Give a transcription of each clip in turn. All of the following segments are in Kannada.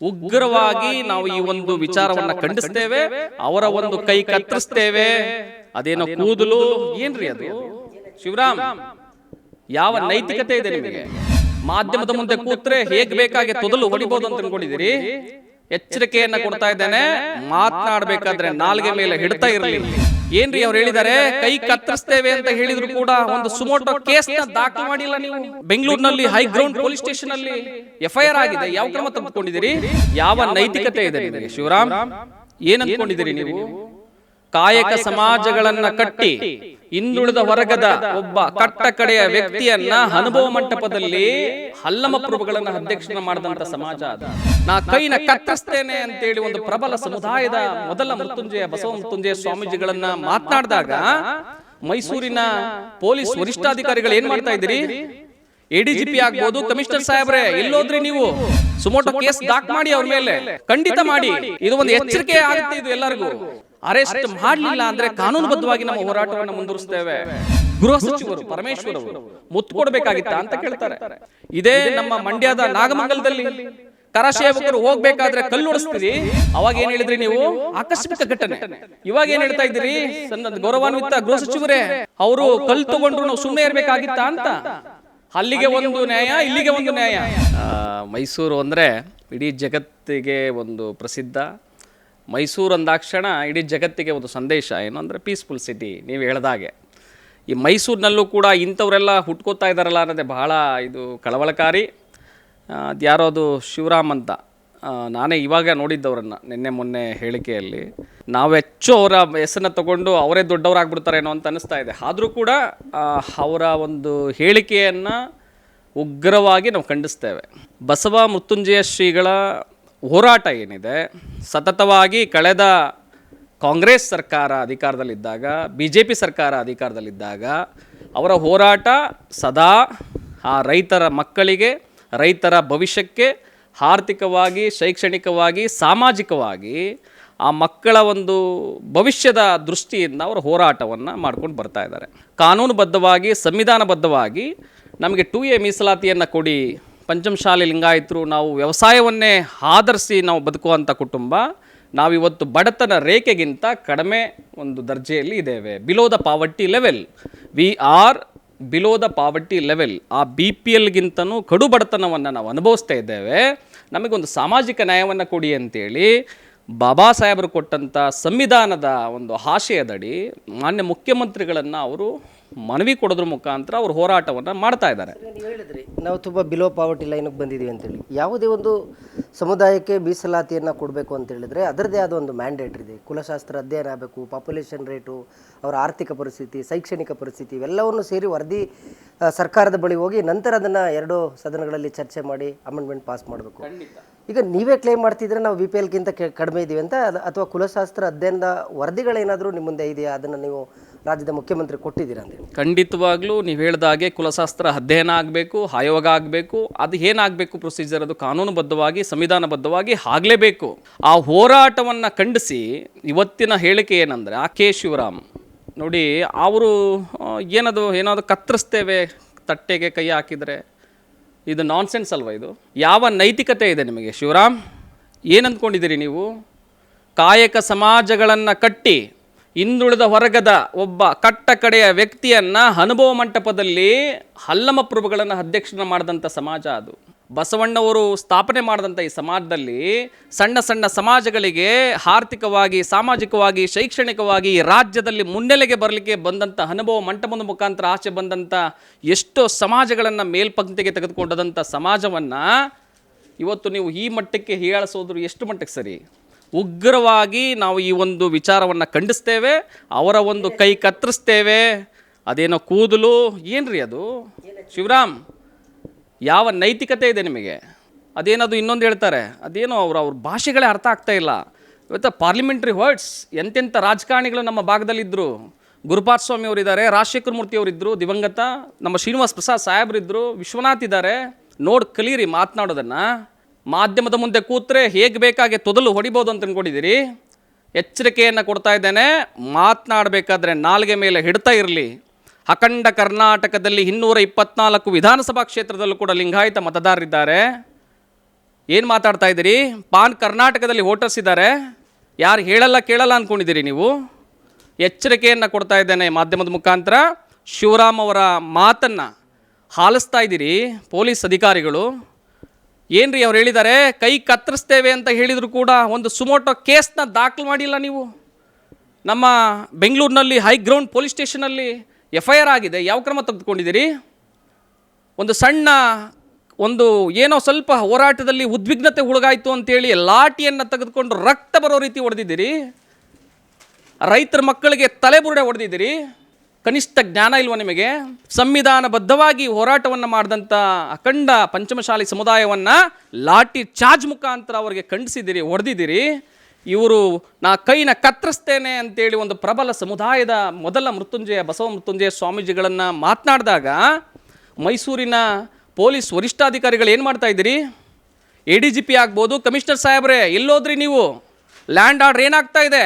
ಉಗ್ರವಾಗಿ ನಾವು ಈ ಒಂದು ವಿಚಾರವನ್ನ ಖಂಡಿಸ್ತೇವೆ ಅವರ ಒಂದು ಕೈ ಕತ್ತರಿಸ್ತೇವೆ. ಅದೇನೋ ಕೂದಲು ಏನ್ರಿ ಅದು? ಶಿವರಾಮ್ ಯಾವ ನೈತಿಕತೆ ಇದೆ ನಿಮಗೆ? ಮಾಧ್ಯಮದ ಮುಂದೆ ಕೂತ್ರೆ ಹೇಗ್ ಬೇಕಾಗಿ ತೊದಲು ಹೊಡಿಬಹುದು ಅಂತ ಅನ್ಕೊಂಡಿದ್ದೀರಿ ಎಚ್ಚರಿಕೆಯನ್ನ ಕೊಡ್ತಾ ಇದ್ದೇನೆ ಮಾತನಾಡ್ಬೇಕಾದ್ರೆ ನಾಲ್ಗೆ ಮೇಲೆ ಹಿಡ್ತಾ ಇರಲಿ. ಏನ್ರಿ ಅವ್ರು ಹೇಳಿದ್ದಾರೆ? ಕೈ ಕತ್ತರಿಸ್ತೇವೆ ಅಂತ ಹೇಳಿದ್ರು ಕೂಡ ಒಂದು ಸುಮೋಟೋ ಕೇಸ್ ದಾಖಲು ಮಾಡಿಲ್ಲ ನೀವು. ಬೆಂಗಳೂರಿನಲ್ಲಿ ಹೈಗ್ರೌಂಡ್ ಪೊಲೀಸ್ ಸ್ಟೇಷನ್ ಅಲ್ಲಿ ಎಫ್ಐಆರ್ ಆಗಿದೆ. ಯಾವ ಕ್ರಮ ತೆಗೆದುಕೊಂಡಿದ್ದೀರಿ ಯಾವ ನೈತಿಕತೆ ಇದೆ ನಿಮಗೆ? ಶಿವರಾಮ್ ಏನ್ ನೀವು? ಕಾಯಕ ಸಮಾಜಗಳನ್ನ ಕಟ್ಟಿ ಹಿಂದುಳಿದ ವರ್ಗದ ಒಬ್ಬ ಕಟ್ಟ ಕಡೆಯ ವ್ಯಕ್ತಿಯನ್ನ ಅನುಭವ ಮಂಟಪದಲ್ಲಿ ಹಲ್ಲಮ ಪ್ರಭುಗಳನ್ನ ಅಧ್ಯಕ್ಷನ ಮಾಡಿದಂತ ಸಮಾಜ ಅದು. ನಾ ಕೈನ ಕತ್ತರಿಸ್ತೇನೆ ಅಂತೇಳಿ ಒಂದು ಪ್ರಬಲ ಸಮುದಾಯದ ಮೊದಲ ಮೃತ್ಯುಂಜಯ ಬಸವ ಮೃತ್ಯುಂಜಯ ಸ್ವಾಮೀಜಿಗಳನ್ನ ಮಾತನಾಡಿದಾಗ ಮೈಸೂರಿನ ಪೊಲೀಸ್ ವರಿಷ್ಠಾಧಿಕಾರಿಗಳು ಏನ್ ಮಾಡ್ತಾ ಇದ್ದೀರಿ? ಎಡಿಜಿಪಿ ಆಗ್ಬೋದು, ಕಮಿಷನರ್ ಸಾಹೇಬ್ರೆ ಎಲ್ಲೋದ್ರಿ ನೀವು. ಸುಮೋಟೋ ಕೇಸ್ ದಾಖ ಮಾಡಿ ಅವ್ರ ಮೇಲೆ. ಖಂಡಿತ ಮಾಡಿ. ಇದು ಒಂದು ಎಚ್ಚರಿಕೆ ಆಗುತ್ತೆ ಇದು ಎಲ್ಲರಿಗೂ. ಅರೆಸ್ಟ್ ಮಾಡಲಿಲ್ಲ ಅಂದ್ರೆ ಕಾನೂನುಬದ್ಧವಾಗಿ ನಮ್ಮ ಹೋರಾಟವನ್ನು ಮುಂದುವರಿಸುತ್ತೇವೆ ಗೃಹ ಸಚಿವರು ಪರಮೇಶ್ವರ್ ಅವರು ಮುತ್ತು ಕೊಡಬೇಕಾಗಿತ್ತ ಅಂತ ಕೇಳ್ತಾರೆ. ಇದೇ ನಮ್ಮ ಮಂಡ್ಯದ ನಾಗಮಂಗಲದಲ್ಲಿ ಕರಸೇವಕರು ಹೋಗ್ಬೇಕಾದ್ರೆ ಕಲ್ಲು ಹೊಡಿಸ್ತೀರಿ ಅವಾಗ ಏನ್ ಹೇಳಿದ್ರಿ ನೀವು? ಆಕಸ್ಮಿಕ ಘಟನೆ. ಇವಾಗ ಏನ್ ಹೇಳ್ತಾ ಇದ್ದೀರಿ? ಸಣ್ಣ ಗೌರವಾನ್ವಿತ ಗೃಹ ಸಚಿವರೇ ಅವರು ಕಲ್ಲು ತಗೊಂಡ್ರು ನಾವು ಸುಮ್ಮನೆ ಇರ್ಬೇಕಾಗಿತ್ತ ಅಂತ. ಅಲ್ಲಿಗೆ ಒಂದು ನ್ಯಾಯ ಇಲ್ಲಿಗೆ ಒಂದು ನ್ಯಾಯ. ಮೈಸೂರು ಅಂದ್ರೆ ಇಡೀ ಜಗತ್ತಿಗೆ ಒಂದು ಪ್ರಸಿದ್ಧ ಮೈಸೂರು ಅಂದಾಕ್ಷಣ ಇಡೀ ಜಗತ್ತಿಗೆ ಒಂದು ಸಂದೇಶ. ಏನು ಅಂದರೆ ಪೀಸ್ಫುಲ್ ಸಿಟಿ ನೀವು ಹೇಳ್ದಾಗೆ. ಈ ಮೈಸೂರಿನಲ್ಲೂ ಕೂಡ ಇಂಥವರೆಲ್ಲ ಹುಟ್ಕೋತಾ ಇದ್ದಾರಲ್ಲ ಅನ್ನೋದೇ ಬಹಳ ಇದು ಕಳವಳಕಾರಿ. ಅದು ಯಾರೋದು ಶಿವರಾಮ್ ಅಂತ. ನಾನೇ ಇವಾಗ ನೋಡಿದ್ದವರನ್ನು ನಿನ್ನೆ ಮೊನ್ನೆ ಹೇಳಿಕೆಯಲ್ಲಿ. ನಾವು ಹೆಚ್ಚು ಅವರ ಹೆಸರನ್ನ ತಗೊಂಡು ಅವರೇ ದೊಡ್ಡವರಾಗ್ಬಿಡ್ತಾರೇನೋ ಅಂತ ಅನ್ನಿಸ್ತಾ ಇದೆ. ಆದರೂ ಕೂಡ ಅವರ ಒಂದು ಹೇಳಿಕೆಯನ್ನು ಉಗ್ರವಾಗಿ ನಾವು ಖಂಡಿಸ್ತೇವೆ. ಬಸವ ಮೃತ್ಯುಂಜಯ ಶ್ರೀಗಳ ಹೋರಾಟ ಏನಿದೆ ಸತತವಾಗಿ ಕಳೆದ ಕಾಂಗ್ರೆಸ್ ಸರ್ಕಾರ ಅಧಿಕಾರದಲ್ಲಿದ್ದಾಗ ಬಿ ಜೆ ಪಿ ಸರ್ಕಾರ ಅಧಿಕಾರದಲ್ಲಿದ್ದಾಗ, ಅವರ ಹೋರಾಟ ಸದಾ ಆ ರೈತರ ಮಕ್ಕಳಿಗೆ, ರೈತರ ಭವಿಷ್ಯಕ್ಕೆ ಆರ್ಥಿಕವಾಗಿ, ಶೈಕ್ಷಣಿಕವಾಗಿ, ಸಾಮಾಜಿಕವಾಗಿ ಆ ಮಕ್ಕಳ ಒಂದು ಭವಿಷ್ಯದ ದೃಷ್ಟಿಯಿಂದ ಅವರು ಹೋರಾಟವನ್ನು ಮಾಡ್ಕೊಂಡು ಬರ್ತಾ ಇದ್ದಾರೆ. ಕಾನೂನುಬದ್ಧವಾಗಿ, ಸಂವಿಧಾನಬದ್ಧವಾಗಿ ನಮಗೆ ಟು ಎ ಮೀಸಲಾತಿಯನ್ನು ಕೊಡಿ ಪಂಚಮಶಾಲೆ ಲಿಂಗಾಯತರು ನಾವು ವ್ಯವಸಾಯವನ್ನೇ ಆಧರಿಸಿ ನಾವು ಬದುಕುವಂಥ ಕುಟುಂಬ, ನಾವಿವತ್ತು ಬಡತನ ರೇಖೆಗಿಂತ ಕಡಿಮೆ ಒಂದು ದರ್ಜೆಯಲ್ಲಿ ಇದ್ದೇವೆ. Below the poverty level. We are below the poverty level. ಆ ಬಿ ಪಿ ಎಲ್ಗಿಂತನೂ ಕಡು ಬಡತನವನ್ನು ನಾವು ಅನುಭವಿಸ್ತಾ ಇದ್ದೇವೆ. ನಮಗೊಂದು ಸಾಮಾಜಿಕ ನ್ಯಾಯವನ್ನು ಕೊಡಿ ಅಂತೇಳಿ ಬಾಬಾ ಸಾಹೇಬರು ಕೊಟ್ಟಂಥ ಸಂವಿಧಾನದ ಒಂದು ಆಶಯದಡಿ ಮಾನ್ಯ ಮುಖ್ಯಮಂತ್ರಿಗಳನ್ನು ಅವರು ಮನವಿ ಕೊಡೋದ್ರ ಮುಖಾಂತರ ಅವರು ಹೋರಾಟವನ್ನು ಮಾಡ್ತಾ ಇದ್ದಾರೆ. ಹೇಳಿದ್ರಿ ನಾವು ತುಂಬ ಬಿಲೋ ಪಾವರ್ಟಿ ಲೈನಿಗೆ ಬಂದಿದ್ದೀವಿ ಅಂತೇಳಿ. ಯಾವುದೇ ಒಂದು ಸಮುದಾಯಕ್ಕೆ ಮೀಸಲಾತಿಯನ್ನು ಕೊಡಬೇಕು ಅಂತ ಹೇಳಿದ್ರೆ ಅದರದೇ ಆದ ಒಂದು ಮ್ಯಾಂಡೇಟ್ ಇದೆ. ಕುಲಶಾಸ್ತ್ರ ಅಧ್ಯಯನ ಆಗಬೇಕು ಪಾಪ್ಯುಲೇಷನ್ ರೇಟು ಅವರ ಆರ್ಥಿಕ ಪರಿಸ್ಥಿತಿ ಶೈಕ್ಷಣಿಕ ಪರಿಸ್ಥಿತಿ ಇವೆಲ್ಲವನ್ನು ಸೇರಿ ವರದಿ ಸರ್ಕಾರದ ಬಳಿ ಹೋಗಿ ನಂತರ ಅದನ್ನು ಎರಡು ಸದನಗಳಲ್ಲಿ ಚರ್ಚೆ ಮಾಡಿ ಅಮೆಂಡ್ಮೆಂಟ್ ಪಾಸ್ ಮಾಡಬೇಕು. ಈಗ ನೀವೇ ಕ್ಲೇಮ್ ಮಾಡ್ತಿದ್ರೆ ನಾವು ಬಿ ಪಿ ಎಲ್ಗಿಂತ ಕಡಿಮೆ ಇದ್ದೀವಿ ಅಂತ ಅಥವಾ ಕುಲಶಾಸ್ತ್ರ ಅಧ್ಯಯನದ ವರದಿಗಳೇನಾದರೂ ನಿಮ್ಮ ಮುಂದೆ ಇದೆಯಾ? ಅದನ್ನು ನೀವು ರಾಜ್ಯದ ಮುಖ್ಯಮಂತ್ರಿ ಕೊಟ್ಟಿದ್ದೀರಾ ಅಂತ ಖಂಡಿತವಾಗ್ಲೂ ನೀವು ಹೇಳಿದ ಹಾಗೆ ಕುಲಶಾಸ್ತ್ರ ಅಧ್ಯಯನ ಆಗಬೇಕು, ಆಯೋಗ ಆಗಬೇಕು, ಅದು ಏನಾಗಬೇಕು ಪ್ರೊಸೀಜರ್ ಅದು ಕಾನೂನುಬದ್ಧವಾಗಿ, ಸಂವಿಧಾನಬದ್ಧವಾಗಿ ಆಗಲೇಬೇಕು. ಆ ಹೋರಾಟವನ್ನು ಖಂಡಿಸಿ ಇವತ್ತಿನ ಹೇಳಿಕೆ ಏನಂದರೆ, ಆ ಕೆ ಶಿವರಾಮ್, ನೋಡಿ ಅವರು ಏನದು, ಏನಾದರೂ ಕತ್ತರಿಸ್ತೇವೆ, ತಟ್ಟೆಗೆ ಕೈ ಹಾಕಿದರೆ. ಇದು ನಾನ್ಸೆನ್ಸ್ ಅಲ್ವಾ ಇದು? ಯಾವ ನೈತಿಕತೆ ಇದೆ ನಿಮಗೆ? ಶಿವರಾಮ್, ಏನಂದ್ಕೊಂಡಿದ್ದೀರಿ ನೀವು? ಕಾಯಕ ಸಮಾಜಗಳನ್ನು ಕಟ್ಟಿ ಹಿಂದುಳಿದ ವರ್ಗದ ಒಬ್ಬ ಕಟ್ಟ ಕಡೆಯ ವ್ಯಕ್ತಿಯನ್ನ ಅನುಭವ ಮಂಟಪದಲ್ಲಿ ಹಲ್ಲಮ ಪ್ರಭುಗಳನ್ನು ಅಧ್ಯಕ್ಷನ ಮಾಡಿದಂಥ ಸಮಾಜ ಅದು. ಬಸವಣ್ಣವರು ಸ್ಥಾಪನೆ ಮಾಡಿದಂಥ ಈ ಸಮಾಜದಲ್ಲಿ ಸಣ್ಣ ಸಣ್ಣ ಸಮಾಜಗಳಿಗೆ ಆರ್ಥಿಕವಾಗಿ, ಸಾಮಾಜಿಕವಾಗಿ, ಶೈಕ್ಷಣಿಕವಾಗಿ ರಾಜ್ಯದಲ್ಲಿ ಮುನ್ನೆಲೆಗೆ ಬರಲಿಕ್ಕೆ ಬಂದಂಥ ಅನುಭವ ಮಂಟಪದ ಮುಖಾಂತರ ಆಚೆ ಬಂದಂಥ ಎಷ್ಟೋ ಸಮಾಜಗಳನ್ನು ಮೇಲ್ಪಂಕ್ತಿಗೆ ತೆಗೆದುಕೊಂಡದಂಥ ಸಮಾಜವನ್ನು ಇವತ್ತು ನೀವು ಈ ಮಟ್ಟಕ್ಕೆ ಹೀಯಾಳಿಸೋದ್ರು ಎಷ್ಟು ಮಟ್ಟಕ್ಕೆ ಸರಿ? ಉಗ್ರವಾಗಿ ನಾವು ಈ ಒಂದು ವಿಚಾರವನ್ನು ಖಂಡಿಸ್ತೇವೆ, ಅವರ ಒಂದು ಕೈ ಕತ್ತರಿಸ್ತೇವೆ. ಅದೇನೋ ಕೂದಲು, ಏನ್ರಿ ಅದು? ಶಿವರಾಮ್, ಯಾವ ನೈತಿಕತೆ ಇದೆ ನಿಮಗೆ? ಅದೇನದು ಇನ್ನೊಂದು ಹೇಳ್ತಾರೆ, ಅದೇನೋ ಅವ್ರ ಅವ್ರ ಭಾಷೆಗಳೇ ಅರ್ಥ ಆಗ್ತಾ ಇಲ್ಲ. ಇವತ್ತು ಪಾರ್ಲಿಮೆಂಟ್ರಿ ವರ್ಡ್ಸ್ ಎಂತೆಂಥ ರಾಜಕಾರಣಿಗಳು ನಮ್ಮ ಭಾಗದಲ್ಲಿದ್ದರು ಗುರುಪಾತ್ ಸ್ವಾಮಿ ಅವರಿದ್ದಾರೆ, ರಾಜಶೇಖರ ಮೂರ್ತಿ ಅವರಿದ್ದರು ದಿವಂಗತ, ನಮ್ಮ ಶ್ರೀನಿವಾಸ್ ಪ್ರಸಾದ್ ಸಾಹೇಬ್ರಿದ್ದರು ವಿಶ್ವನಾಥ್ ಇದ್ದಾರೆ. ನೋಡಿ ಕಲೀರಿ ಮಾತನಾಡೋದನ್ನು. ಮಾಧ್ಯಮದ ಮುಂದೆ ಕೂತ್ರೆ ಹೇಗೆ ಬೇಕಾಗಿ ತೊದಲು ಹೊಡಿಬೋದು ಅಂತ ಅಂದ್ಕೊಂಡಿದ್ದೀರಿ ಎಚ್ಚರಿಕೆಯನ್ನು ಕೊಡ್ತಾ ಇದ್ದೇನೆ. ಮಾತನಾಡಬೇಕಾದ್ರೆ ನಾಲ್ಗೆ ಮೇಲೆ ಹಿಡ್ತಾ ಇರಲಿ. ಅಖಂಡ ಕರ್ನಾಟಕದಲ್ಲಿ ಇನ್ನೂರ ಇಪ್ಪತ್ನಾಲ್ಕು ವಿಧಾನಸಭಾ ಕ್ಷೇತ್ರದಲ್ಲೂ ಕೂಡ ಲಿಂಗಾಯತ ಮತದಾರರಿದ್ದಾರೆ. ಏನು ಮಾತಾಡ್ತಾ ಇದ್ದೀರಿ? ಪಾನ್ ಕರ್ನಾಟಕದಲ್ಲಿ ವೋಟರ್ಸ್ ಇದ್ದಾರೆ. ಯಾರು ಹೇಳಲ್ಲ ಕೇಳಲ್ಲ ಅಂದ್ಕೊಂಡಿದ್ದೀರಿ ನೀವು? ಎಚ್ಚರಿಕೆಯನ್ನು ಕೊಡ್ತಾ ಇದ್ದೇನೆ ಮಾಧ್ಯಮದ ಮುಖಾಂತರ. ಶಿವರಾಮ್ ಅವರ ಮಾತನ್ನು ಹಾಲಿಸ್ತಾ ಇದ್ದೀರಿ ಪೊಲೀಸ್ ಅಧಿಕಾರಿಗಳು. ಏನ್ರಿ ಅವ್ರು ಹೇಳಿದ್ದಾರೆ ಕೈ ಕತ್ತರಿಸ್ತೇವೆ ಅಂತ ಹೇಳಿದ್ರು ಕೂಡ ಒಂದು ಸುಮೋಟೋ ಕೇಸ್ನ ದಾಖಲು ಮಾಡಿಲ್ಲ ನೀವು. ನಮ್ಮ ಬೆಂಗಳೂರಿನಲ್ಲಿ ಹೈಗ್ರೌಂಡ್ ಪೊಲೀಸ್ ಸ್ಟೇಷನಲ್ಲಿ ಎಫ್ ಐ ಆರ್ ಆಗಿದೆ. ಯಾವ ಕ್ರಮ ತೆಗೆದುಕೊಂಡಿದ್ದೀರಿ? ಒಂದು ಸಣ್ಣ ಒಂದು ಏನೋ ಸ್ವಲ್ಪ ಹೋರಾಟದಲ್ಲಿ ಉದ್ವಿಗ್ನತೆ ಹುಡುಗಾಯಿತು ಅಂತೇಳಿ ಲಾಠಿಯನ್ನು ತೆಗೆದುಕೊಂಡು ರಕ್ತ ಬರೋ ರೀತಿ ಹೊಡೆದಿದ್ದೀರಿ. ರೈತರ ಮಕ್ಕಳಿಗೆ ತಲೆಬುರುಡೆ ಹೊಡೆದಿದ್ದೀರಿ. ಕನಿಷ್ಠ ಜ್ಞಾನ ಇಲ್ವ ನಿಮಗೆ? ಸಂವಿಧಾನಬದ್ಧವಾಗಿ ಹೋರಾಟವನ್ನು ಮಾಡಿದಂಥ ಅಖಂಡ ಪಂಚಮಶಾಲಿ ಸಮುದಾಯವನ್ನು ಲಾಠಿ ಚಾರ್ಜ್ ಮುಖಾಂತರ ಅವರಿಗೆ ಖಂಡಿಸಿದ್ದೀರಿ ಹೊಡೆದಿದ್ದೀರಿ ಇವರು ನಾ ಕೈನ ಕತ್ತರಿಸ್ತೇನೆ ಅಂತೇಳಿ ಒಂದು ಪ್ರಬಲ ಸಮುದಾಯದ ಮೊದಲ ಮೃತ್ಯುಂಜಯ, ಬಸವ ಮೃತ್ಯುಂಜಯ ಸ್ವಾಮೀಜಿಗಳನ್ನು ಮಾತನಾಡಿದಾಗ ಮೈಸೂರಿನ ಪೊಲೀಸ್ ವರಿಷ್ಠಾಧಿಕಾರಿಗಳು ಏನು ಮಾಡ್ತಾ ಇದ್ದೀರಿ? ಎ ಡಿ ಜಿ ಪಿ ಆಗ್ಬೋದು, ಕಮಿಷನರ್ ಸಾಹೇಬ್ರೆ, ಎಲ್ಲೋದ್ರಿ ನೀವು. ಲ್ಯಾಂಡ್ ಆರ್ಡರ್ ಏನಾಗ್ತಾ ಇದೆ?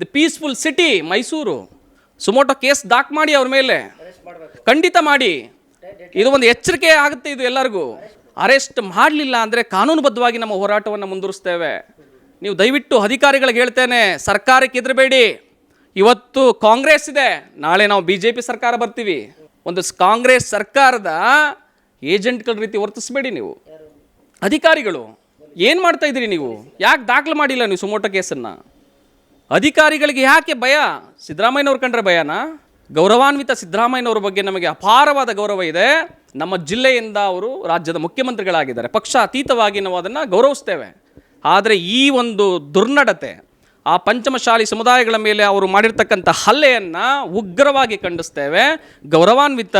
The peaceful city, Mysuru. Suo motu case ದಾಖ್ ಮಾಡಿ ಅವ್ರ ಮೇಲೆ. ಖಂಡಿತ ಮಾಡಿ. ಇದು ಒಂದು ಎಚ್ಚರಿಕೆ ಆಗುತ್ತೆ ಇದು ಎಲ್ಲರಿಗೂ. ಅರೆಸ್ಟ್ ಮಾಡಲಿಲ್ಲ ಅಂದರೆ ಕಾನೂನುಬದ್ಧವಾಗಿ ನಮ್ಮ ಹೋರಾಟವನ್ನು ಮುಂದುವರಿಸ್ತೇವೆ. ನೀವು ದಯವಿಟ್ಟು ಅಧಿಕಾರಿಗಳಿಗೆ ಹೇಳ್ತೇನೆ, ಸರ್ಕಾರಕ್ಕೆ ಹೆದರಬೇಡಿ. ಇವತ್ತು ಕಾಂಗ್ರೆಸ್ ಇದೆ. ನಾಳೆ ನಾವು ಬಿ ಜೆ ಪಿ ಸರ್ಕಾರ ಬರ್ತೀವಿ. ಒಂದು ಕಾಂಗ್ರೆಸ್ ಸರ್ಕಾರದ ಏಜೆಂಟ್ಗಳ ರೀತಿ ವರ್ತಿಸಬೇಡಿ ನೀವು. ಅಧಿಕಾರಿಗಳು, ಏನು ಮಾಡ್ತಾ ಇದ್ದೀರಿ ನೀವು? ಯಾಕೆ ದಾಖಲು ಮಾಡಿಲ್ಲ ನೀವು ಸುಮೋಟೋ ಕೇಸನ್ನು? ಅಧಿಕಾರಿಗಳಿಗೆ ಯಾಕೆ ಭಯ? ಸಿದ್ದರಾಮಯ್ಯನವ್ರು ಕಂಡ್ರೆ ಭಯನಾ? ಗೌರವಾನ್ವಿತ ಸಿದ್ದರಾಮಯ್ಯನವ್ರ ಬಗ್ಗೆ ನಮಗೆ ಅಪಾರವಾದ ಗೌರವ ಇದೆ. ನಮ್ಮ ಜಿಲ್ಲೆಯಿಂದ ಅವರು ರಾಜ್ಯದ ಮುಖ್ಯಮಂತ್ರಿಗಳಾಗಿದ್ದಾರೆ. ಪಕ್ಷ ಅತೀತವಾಗಿ ನಾವು ಅದನ್ನು ಗೌರವಿಸ್ತೇವೆ. ಆದರೆ ಈ ಒಂದು ದುರ್ನಡತೆ, ಆ ಪಂಚಮಶಾಲಿ ಸಮುದಾಯಗಳ ಮೇಲೆ ಅವರು ಮಾಡಿರ್ತಕ್ಕಂಥ ಹಲ್ಲೆಯನ್ನು ಉಗ್ರವಾಗಿ ಖಂಡಿಸ್ತೇವೆ. ಗೌರವಾನ್ವಿತ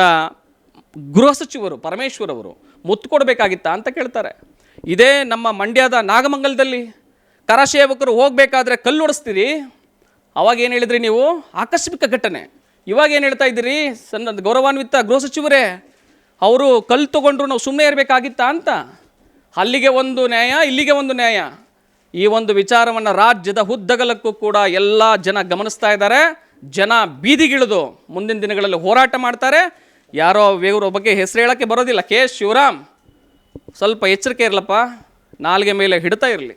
ಗೃಹ ಸಚಿವರು, ಪರಮೇಶ್ವರ್ ಅವರು ಮುತ್ತು ಕೊಡಬೇಕಾಗಿತ್ತಾ ಅಂತ ಕೇಳ್ತಾರೆ. ಇದೇ ನಮ್ಮ ಮಂಡ್ಯದ ನಾಗಮಂಗಲದಲ್ಲಿ. ಕರಸೇವಕರು ಹೋಗಬೇಕಾದ್ರೆ ಕಲ್ಲು ಹೊಡೆಸ್ತೀರಿ? ಅವಾಗ ಏನು ಹೇಳಿದ್ರಿ ನೀವು? ಆಕಸ್ಮಿಕ ಘಟನೆ. ಇವಾಗ ಏನು ಹೇಳ್ತಾ ಇದ್ದೀರಿ? ಸಣ್ಣ ಗೌರವಾನ್ವಿತ ಗೃಹ ಸಚಿವರೇ, ಅವರು ಕಲ್ಲು ತೊಗೊಂಡ್ರು ನಾವು ಸುಮ್ಮನೆ ಇರಬೇಕಾಗಿತ್ತಾ ಅಂತ? ಅಲ್ಲಿಗೆ ಒಂದು ನ್ಯಾಯ, ಇಲ್ಲಿಗೆ ಒಂದು ನ್ಯಾಯ. ಈ ಒಂದು ವಿಚಾರವನ್ನು ರಾಜ್ಯದ ಹುದ್ದಗಲಕ್ಕೂ ಕೂಡ ಎಲ್ಲ ಜನ ಗಮನಿಸ್ತಾ ಇದ್ದಾರೆ. ಜನ ಬೀದಿಗಿಳಿದು ಮುಂದಿನ ದಿನಗಳಲ್ಲಿ ಹೋರಾಟ ಮಾಡ್ತಾರೆ. ಯಾರೋ ಇವರ ಬಗ್ಗೆ ಹೆಸರು ಹೇಳೋಕ್ಕೆ ಬರೋದಿಲ್ಲ. ಕೆ ಶಿವರಾಮ್, ಸ್ವಲ್ಪ ಎಚ್ಚರಿಕೆ ಇರಲಪ್ಪ. ನಾಲ್ಗೆ ಮೇಲೆ ಹಿಡ್ತಾ ಇರಲಿ.